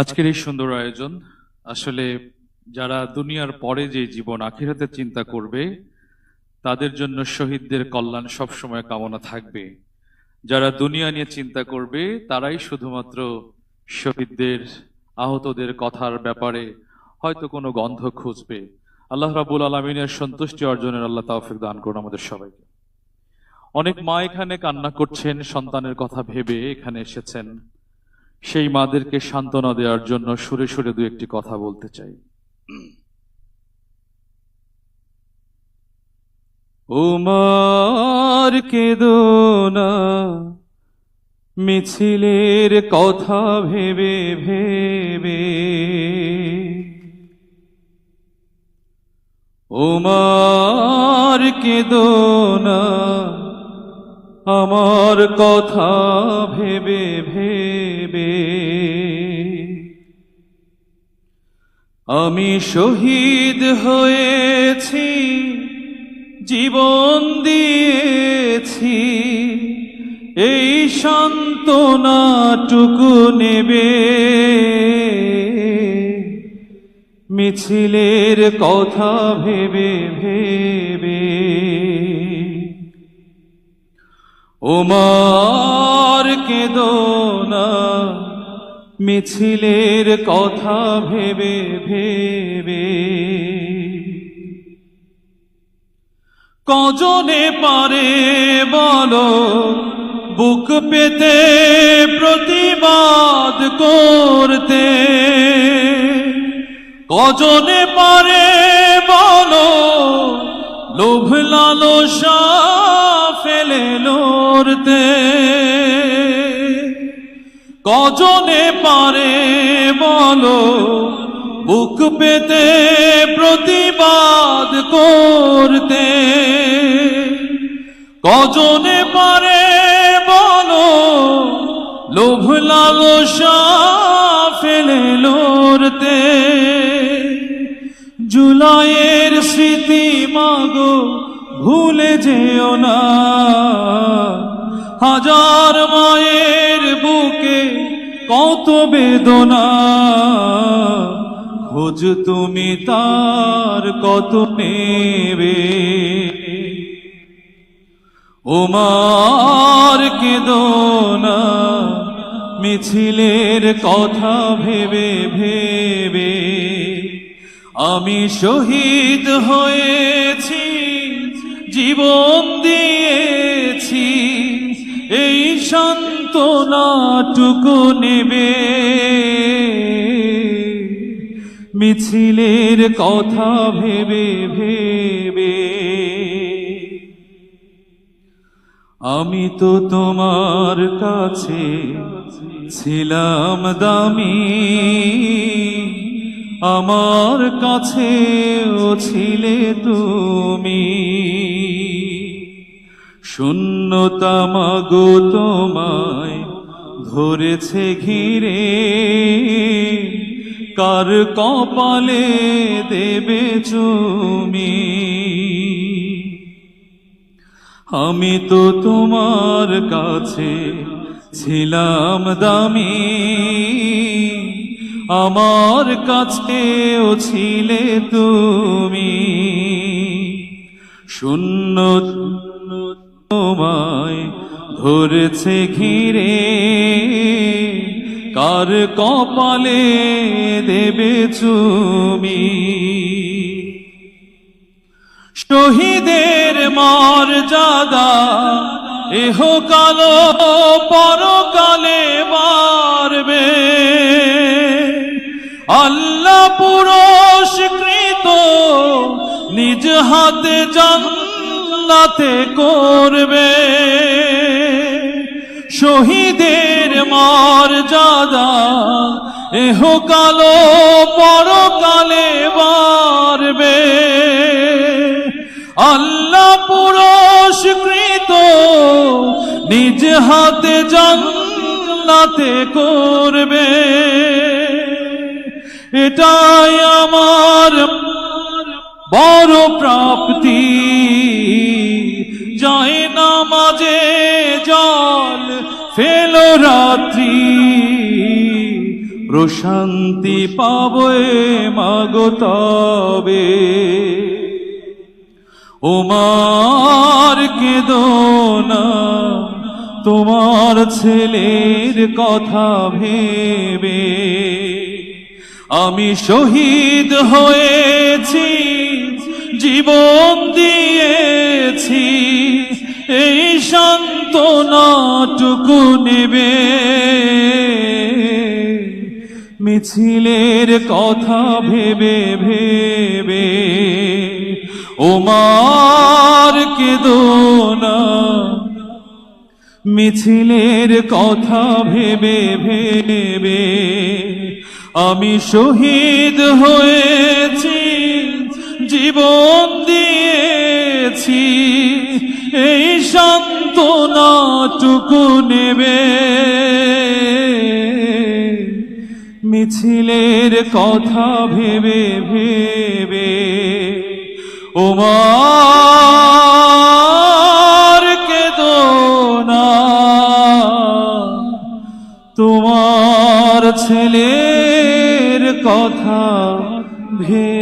আজকের এই সুন্দর আয়োজন আসলে যারা দুনিয়ার পরে যে জীবন আখিরাতে চিন্তা করবে তাদের জন্য শহীদদের কল্যাণ সবসময় কামনা থাকবে। যারা দুনিয়া নিয়ে চিন্তা করবে তারাই শুধুমাত্র শহীদদের আহতদের কথার ব্যাপারে হয়তো কোনো গন্ধ খুঁজবে। আল্লাহ রাবুল আলমিনের সন্তুষ্টি অর্জনের আল্লাহ তাওফিক দান করুন আমাদের সবাইকে। অনেক মা এখানে কান্না করছেন সন্তানের কথা ভেবে এখানে এসেছেন। সেই মাদেরকে সান্ত্বনা দেওয়ার জন্য সুরে সুরে দু একটি কথা বলতে চাই। উমার কেদোনা মিছিলের কথা ভেবে ভেবে উমার কেদোনা আমার কথা ভেবে ভেবে আমি শহীদ হয়েছি জীবন দিয়েছি। এই সান্ত্বনাটুকু নেবে। মিছিলের কথা ভেবে ভেবে। ওমার কেদোনা মিছিলের কথা ভেবে ভেবে। কজনে পারে বলো, বুক পেতে প্রতিবাদ করতে। কজনে পারে বলো, লোভ লালসা ফেলে লড়তে। কজনে পারে বলো? বুক পেতে প্রতিবাদ করতে। কজনে পারে বলো? লোভ লালসা ফেলে লড়তে। জুলাইয়ের স্মৃতি মাগো, ভুলে যেও না। হাজার মায়ের বুকে কত বেদনা। খোঁজ তুমি তার কত নেবে। ওমার কেদোনা, মিছিলের কথা ভেবে ভেবে। আমি শহীদ হয়েছি, জীবন দিয়েছি। এই সান্ত্বনাটুকু নেবে। মিছিলের কথা ভেবে ভেবে। আমি তো তোমার কাছে ছিলাম দামি। আমার কাছে ও ছিলে তুমি। শূন্যতা মাগো তোমায় ধরেছে ঘিরে। কার কপালে দেবে চুমি? আমি তো তোমার কাছে ছিলাম দামি। আমার কাছেও ছিলে তুমি। শূন্য ধরেছে ঘিরে, কার কপালে দেবে চুমি? শহীদের জাদা এহ কালো পরকালে মারবে। আল্লাহ পুরস্কৃত, নিজ হাতে জান্নাতে করবে। শহীদের মর্যাদা, এহ কালো পরকালে মারবে আল্লাহ পুরস্কৃত, নিজ হাতে জান্নাতে করবে। এটাই আমার বড় প্রাপ্তি। যায় ফেলো রাত্রি, প্রশান্তি পাবে মাগো তবে। ওমার কেদনা তোমার ছেলের কথা ভেবে। আমি শহীদ হয়েছি, জীবন দিয়েছি, এই সান্ত্বনাটুকু নেবে। মিছিলের কথা ভেবে ভেবে, ওমার কেদোনা মিছিলের কথা ভেবে ভেবে, আমি শহীদ হয়েছি, জীবন দিয়েছি। এই সান্ত্বনাটুকু নেবে? মিছিলের কথা ভেবে ভেবে ওমার কেদোনা তোমার ছেলের কথা ভেবে